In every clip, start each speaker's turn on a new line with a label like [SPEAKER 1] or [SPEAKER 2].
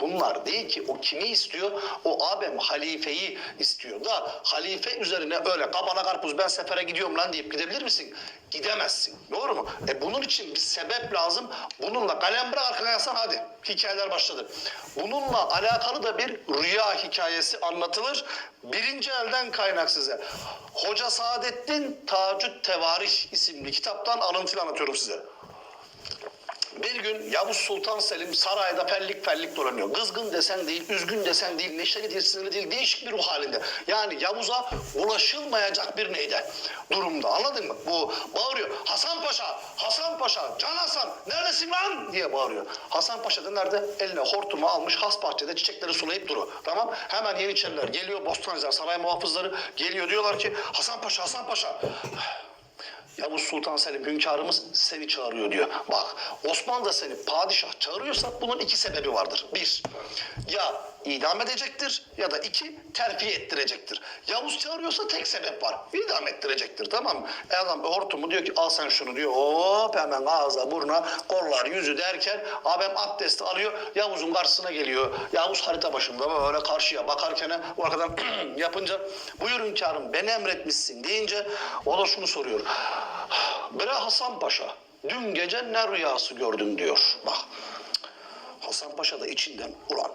[SPEAKER 1] bunlar değil ki. O kimi istiyor? O abem halifeyi istiyor da halife üzerine öyle kabana karpuz ben sefere gidiyorum lan deyip gidebilir misin? Gidemezsin. Doğru mu? E bunun için bir sebep lazım. Bununla kalem bırak arkana yazsan hadi. Hikayeler başladı. Bununla alakalı da bir rüya hikayesi anlatılır. Birinci elden kaynak size. Hoca Saadettin Tacüt Tevarih isimli kitaptan alıntıyla anlatıyorum size. Bir gün Yavuz Sultan Selim sarayda pellik pellik dolanıyor. Kızgın desen değil, üzgün desen değil, neşeli değil, sinirli değil, değişik bir ruh halinde. Yani Yavuz'a ulaşılmayacak bir neyde durumda anladın mı? Bu bağırıyor. Hasan Paşa, Hasan Paşa, Can Hasan neredesin lan diye bağırıyor. Hasan Paşa da nerede? Eline hortumu almış has bahçede çiçekleri sulayıp duruyor. Tamam hemen Yeniçeriler geliyor Bostancılar saray muhafızları geliyor diyorlar ki Hasan Paşa, Hasan Paşa. Yavuz Sultan Selim hünkârımız seni çağırıyor diyor. Bak Osmanlı da seni padişah çağırıyorsa bunun iki sebebi vardır. Bir, ya idam edecektir ya da iki, terfi ettirecektir. Yavuz çağırıyorsa tek sebep var. İdam ettirecektir tamam mı? E adam hortumu diyor ki al sen şunu diyor. Hop hemen ağza buruna kollar yüzü derken abim abdesti alıyor. Yavuz'un karşısına geliyor. Yavuz harita başında böyle karşıya bakarken o arkadan yapınca buyur hünkârım beni emretmişsin deyince o da şunu soruyor. Bre Hasan Paşa dün gece ne rüyası gördün diyor. Bak Hasan Paşa da içinden ulan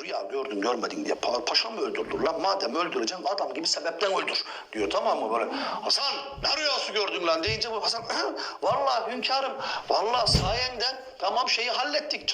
[SPEAKER 1] rüya gördün görmedin diye pa- paşa mı öldürdür lan madem öldüreceksin adam gibi sebepten öldür diyor tamam mı böyle? Hasan ne rüyası gördün lan deyince bu Hasan "Hı, vallahi hünkârım vallahi sayende tamam şeyi hallettik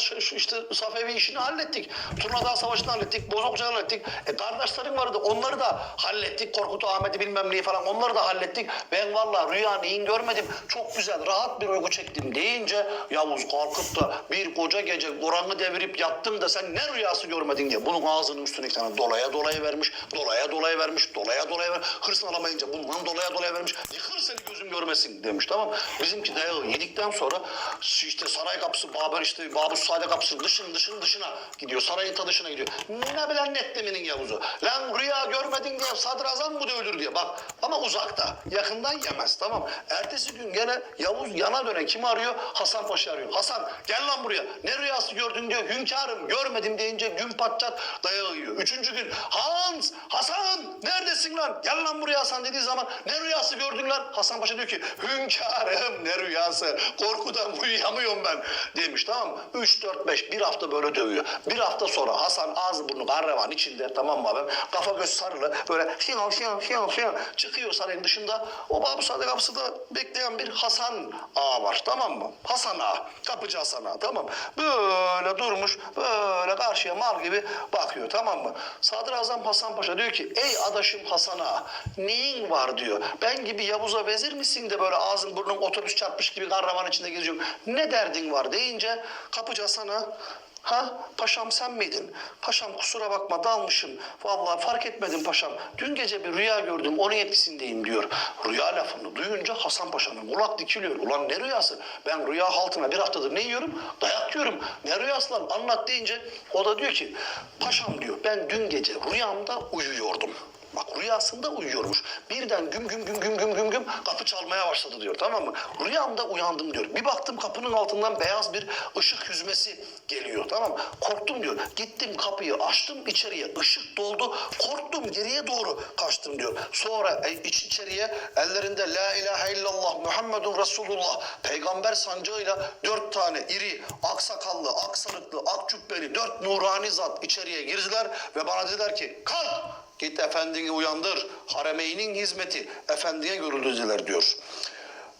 [SPEAKER 1] şu işte Safevi işini hallettik Turnadağ Savaşı'nı hallettik Bozokça'yı hallettik e kardeşlerim vardı onları da hallettik Korkut Ahmet'i bilmem neyi falan onları da hallettik. Ben vallahi rüya neyin görmedim çok güzel rahat bir uyku çektim deyince Yavuz kalkıp da bir koca gece oranı devirip yattım da sen ne rüyası görmedin diye bunun ağzının üstüne iki tane dolaya dolaya vermiş, dolaya dolaya vermiş, dolaya dolaya ver. Hırsını alamayınca bundan dolaya dolaya vermiş. Yıkır seni gözüm görmesin demiş tamam? Bizimki dayağı yedikten sonra işte saray kapısı, Babür işte Babus Sade kapısı dışın dışın dışına gidiyor. Sarayın ta dışına gidiyor. Ne bilen net Yavuz'u. Lan rüya görmedin diye sadrazam mı dövülür diye bak. Ama uzakta. Yakından yemez tamam. Ertesi gün gene Yavuz yana döne kimi arıyor? Hasan Paşa arıyor. Hasan gel lan buraya. Ne rüyası gördün diyor. Hünkârım görmedim deyince gün patlat dayağı yiyor. Üçüncü gün Hans, Hasan neredesin lan? Gel lan buraya Hasan dediği zaman ne rüyası gördün lan? Hasan Paşa diyor ki hünkârım ne rüyası? Korkudan uyuyamıyorum ben demiş tamam mı? Üç, dört, beş bir hafta böyle dövüyor. Bir hafta sonra Hasan ağzı burnu karrevan içinde tamam mı abi? Kafa göz sarılı böyle fiyan fiyan fiyan fiyan çıkıyor sarayın dışında. O Babu Sade kapısında bekleyen bir Hasan ağa var tamam mı? Hasan ağa, kapıcı Hasan ağa tamam Böyle durmuş böyle karşıya mal gibi bakıyor tamam mı? Sadrazam Hasan Paşa diyor ki ey adaşım Hasan ağa neyin var diyor. Ben gibi Yavuz'a vezir misin de böyle ağzın burnun otobüs çarpmış gibi karravan içinde geziyorsun. Ne derdin var deyince kapıcı Hasan ağa Ha paşam sen miydin? Paşam kusura bakma dalmışım. Vallahi fark etmedim paşam. Dün gece bir rüya gördüm onun etkisindeyim diyor. Rüya lafını duyunca Hasan Paşa'nın kulak dikiliyor. Ulan ne rüyası? Ben rüya haltına bir haftadır ne yiyorum? Dayak yiyorum. Ne rüyası lan? Anlat deyince o da diyor ki paşam diyor ben dün gece rüyamda uyuyordum. Bak rüyasında uyuyormuş. Birden güm güm güm güm güm güm güm kapı çalmaya başladı diyor tamam mı? Rüyamda uyandım diyor. Bir baktım kapının altından beyaz bir ışık yüzmesi geliyor tamam mı? Korktum diyor. Gittim kapıyı açtım içeriye ışık doldu. Korktum geriye doğru kaçtım diyor. Sonra e, iç içeriye ellerinde la ilahe illallah Muhammedun Resulullah peygamber sancağıyla dört tane iri aksakallı aksanıklı ak cübbeli dört nurani zat içeriye girdiler ve bana dediler ki kalk Git efendini uyandır. Haremeynin hizmeti efendiye görüldüler diyor.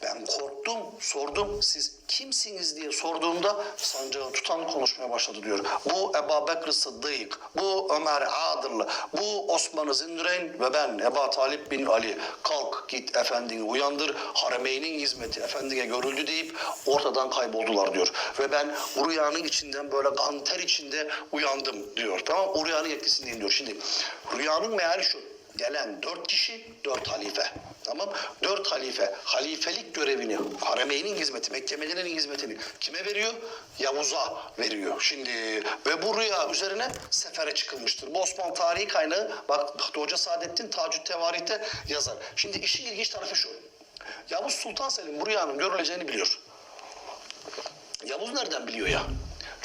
[SPEAKER 1] Ben korktum, sordum. Siz kimsiniz diye sorduğumda sancağı tutan konuşmaya başladı diyor. Bu Ebu Bekir Sıddık, bu Ömer Adırlı, bu Osman Zindüreyn ve ben Ebu Talip bin Ali. Kalk git efendini uyandır. Haremeynin hizmeti efendiye görüldü deyip ortadan kayboldular diyor. Ve ben rüyanın içinden böyle ganter içinde uyandım diyor. Tamam rüyanın etkisindeyim diyor. Şimdi rüyanın meali şu. Gelen dört kişi, dört halife. Tamam Dört halife halifelik görevini, haremeynin hizmeti, Mekke Medine'nin hizmetini kime veriyor? Yavuz'a veriyor. Şimdi ve bu rüya üzerine sefere çıkılmıştır. Bu Osmanlı tarihi kaynağı bak Hoca Saadettin Tacüt Tevarih'te yazar. Şimdi işin ilginç tarafı şu. Yavuz Sultan Selim bu rüyanın görüleceğini biliyor. Yavuz nereden biliyor ya?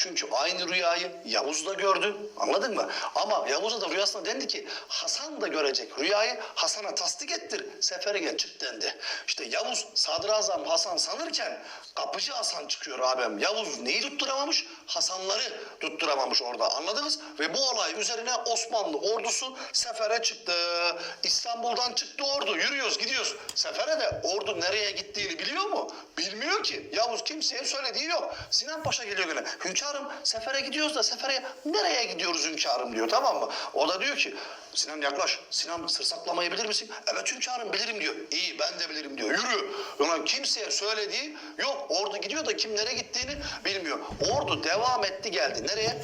[SPEAKER 1] Çünkü aynı rüyayı Yavuz da gördü. Anladın mı? Ama Yavuz'a da rüyasında dendi ki Hasan da görecek. Rüyayı Hasan'a tasdik ettir. Sefere gel çık dendi. İşte Yavuz Sadrazam Hasan sanırken kapıcı Hasan çıkıyor abim. Yavuz neyi tutturamamış? Hasanları tutturamamış orada. Anladınız? Ve bu olay üzerine Osmanlı ordusu sefere çıktı. İstanbul'dan çıktı ordu. Yürüyoruz gidiyoruz. Sefere de ordu nereye gittiğini biliyor mu? Bilmiyor ki. Yavuz kimseye söylediği yok. Sinan Paşa geliyor gene. Hünkârım sefere gidiyoruz da sefere nereye gidiyoruz hünkârım diyor tamam mı? O da diyor ki Sinan yaklaş. Sinan sır saklamayı bilir misin? Evet hünkârım bilirim diyor. İyi ben de bilirim diyor. Yürü. Ulan kimseye söylediği yok. Ordu gidiyor da kim nereye gittiğini Ordu devam etti geldi. Nereye?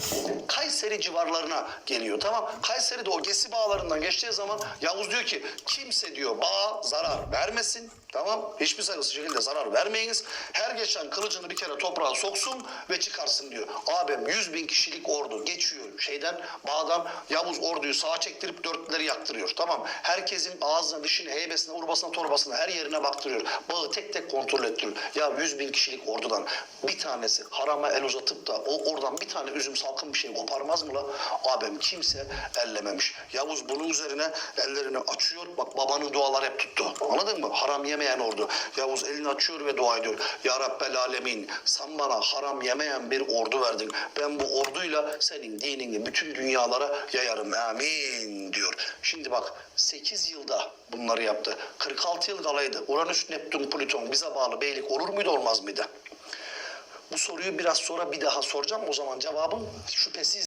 [SPEAKER 1] Kayseri civarlarına geliyor tamam. Kayseri'de o Gesi bağlarından geçtiği zaman Yavuz diyor ki kimse diyor bağa zarar vermesin. Tamam. Hiçbir sayısı şekilde zarar vermeyiniz. Her geçen kılıcını bir kere toprağa soksun ve çıkarsın diyor. Abim 100 bin kişilik ordu geçiyor şeyden bağdan Yavuz orduyu sağa çektirip dörtleri yaktırıyor. Tamam. Herkesin ağzına, dişine, heybesine, urbasına, torbasına her yerine baktırıyor. Bağı tek tek kontrol ettiriyor. Ya 100 bin kişilik ordudan bir tanesi harama el uzatıp da o oradan bir tane üzüm salkım bir şey koparmaz mı la? Abim kimse ellememiş. Yavuz bunun üzerine ellerini açıyor. Bak babanın duaları hep tuttu. Anladın mı? Haram yemeyen ordu. Yavuz elini açıyor ve dua ediyor. Ya Rabbel Alemin sen bana haram yemeyen bir ordu verdin. Ben bu orduyla senin dinini bütün dünyalara yayarım. Amin diyor. Şimdi bak 8 yılda bunları yaptı. 46 yıl kalaydı. Uranüs, Neptün, Plüton bize bağlı beylik olur muydu olmaz mıydı? Bu soruyu biraz sonra bir daha soracağım. O zaman cevabım şüphesiz